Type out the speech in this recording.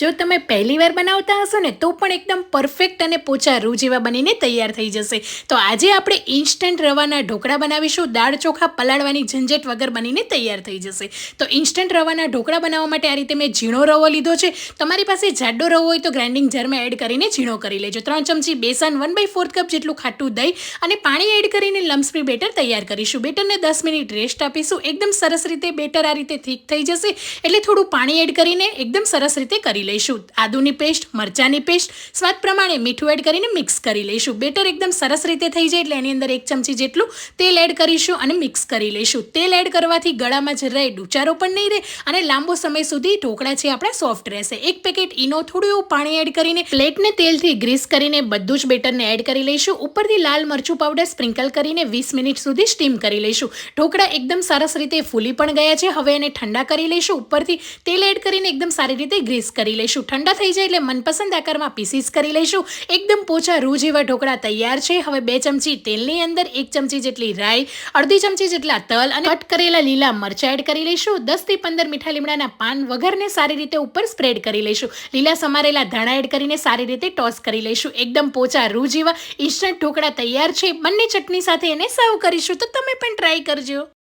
જો તમે પહેલી વાર બનાવતા હશો ને, તો પણ એકદમ પરફેક્ટ અને પોચા રૂ જેવા બનીને તૈયાર થઈ જશે. તો આજે આપણે ઇન્સ્ટન્ટ રવાના ઢોકળા બનાવીશું. દાળ ચોખા પલાળવાની ઝંઝટ વગર બનીને તૈયાર થઈ જશે. તો ઇન્સ્ટન્ટ રવાના ઢોકળા બનાવવા માટે આ રીતે મેં ઝીણો રવો લીધો છે. તમારી પાસે જાડો રવો હોય તો ગ્રાઇન્ડિંગ જારમાં એડ કરીને ઝીણો કરી લેજો. ત્રણ ચમચી બેસન વન બાય ફોર્થ કપ જેટલું ખાટું દહીં અને પાણી એડ કરીને લમ્સમી બેટર તૈયાર કરીશું. બેટરને દસ મિનિટ રેસ્ટ આપીશું. એકદમ સરસ રીતે બેટર આ રીતે થીક થઈ જશે. એટલે થોડું પાણી એડ કરીને એકદમ સરસ રીતે કરી લઈશું. આદુની પેસ્ટ, મરચાંની પેસ્ટ, સ્વાદ પ્રમાણે મીઠું એડ કરીને મિક્સ કરી લઈશું. બેટર એકદમ સરસ રીતે થઈ જાય એટલે એની અંદર એક ચમચી જેટલું તેલ એડ કરીશું અને મિક્સ કરી લઈશું. તેલ એડ કરવાથી ગળામાં જ રહે ડૂચારો પણ નહીં રહે અને લાંબો સમય સુધી ઢોકળા છે આપણા સોફ્ટ રહેશે. એક પેકેટ ઈનો થોડું એવું પાણી એડ કરીને પ્લેટને તેલથી ગ્રીસ કરીને બધું જ બેટરને એડ કરી લઈશું. ઉપરથી લાલ મરચું પાવડર સ્પ્રિંકલ કરીને વીસ મિનિટ સુધી સ્ટીમ કરી લઈશું. ઢોકળા એકદમ સરસ રીતે ફૂલી પણ ગયા છે. હવે એને ઠંડા કરી લઈશું. ઉપરથી તેલ એડ કરીને એકદમ સારી રીતે ગ્રીસ કરી લઈશું. ઠંડા થઈ જાય એટલે મનપસંદ આકારમાં પીસીસ કરી લઈશું. એકદમ પોચા રૂ જેવા ઢોકળા તૈયાર છે. હવે બે ચમચી તેલની અંદર, એક ચમચી જેટલી રાઈ, અડધી ચમચી જેટલા તલ અને કટ કરેલા લીલા મરચાં એડ કરી લઈશું. દસથી પંદર મીઠા લીમડાના પાન વગરને સારી રીતે ઉપર સ્પ્રેડ કરી લઈશું. લીલા સમારેલા ધાણા એડ કરીને સારી રીતે ટોસ કરી લઈશું. એકદમ પોચા રૂ જેવા ઇન્સ્ટન્ટ ઢોકળા તૈયાર છે. બંને ચટણી સાથે એને સર્વ કરીશું. તો તમે પણ ટ્રાય કરજો.